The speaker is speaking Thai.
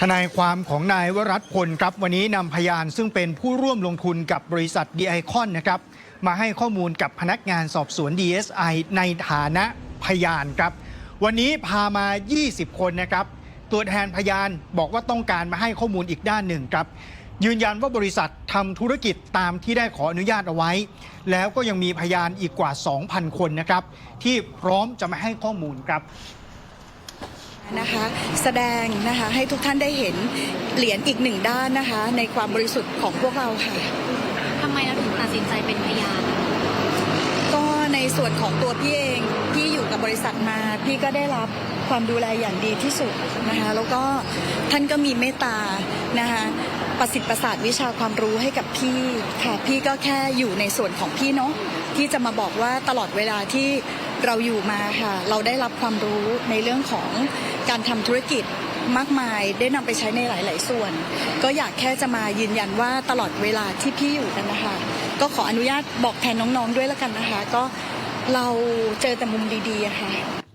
ทนายความของนายวรัตพลครับวันนี้นำพยานซึ่งเป็นผู้ร่วมลงทุนกับบริษัทดีไอคอนนะครับมาให้ข้อมูลกับพนักงานสอบสวน DSI ในฐานะพยานครับ วันนี้พามา 20 คนนะครับ ตัวแทนพยานบอกว่าต้องการมาให้ข้อมูลอีกด้านหนึ่งครับ ยืนยันว่าบริษัททำธุรกิจตามที่ได้ขออนุญาตเอาไว้ แล้วก็ยังมีพยานอีกกว่า 2,000 คนนะครับ ที่พร้อมจะมาให้ข้อมูลครับ นะคะแสดงนะคะให้ทุกท่านได้เห็นเหรียญอีกหนึ่งด้านนะคะ ในความบริสุทธิ์ของพวกเราค่ะทำไมเราถึงตัดสินใจเป็นพยานก็ในส่วนของตัวพี่เองพี่อยู่กับบริษัทมาพี่ก็ได้รับความดูแลอย่างดีที่สุดนะคะแล้วก็ท่านก็มีเมตตานะคะประสิทธิ์ประสาทวิชาความรู้ให้กับพี่ค่ะพี่ก็แค่อยู่ในส่วนของพี่เนาะที่จะมาบอกว่าตลอดเวลาที่ เราอยู่มาค่ะ เราได้รับความรู้ในเรื่องของการทำธุรกิจมากมายได้นำไปใช้ในหลาย ๆ ส่วน ก็อยากแค่จะมายืนยันว่าตลอดเวลาที่พี่อยู่กันนะคะ ก็ขออนุญาตบอกแทนน้อง ๆ ด้วยแล้วกันนะคะ ก็เราเจอแต่มุมดีๆค่ะ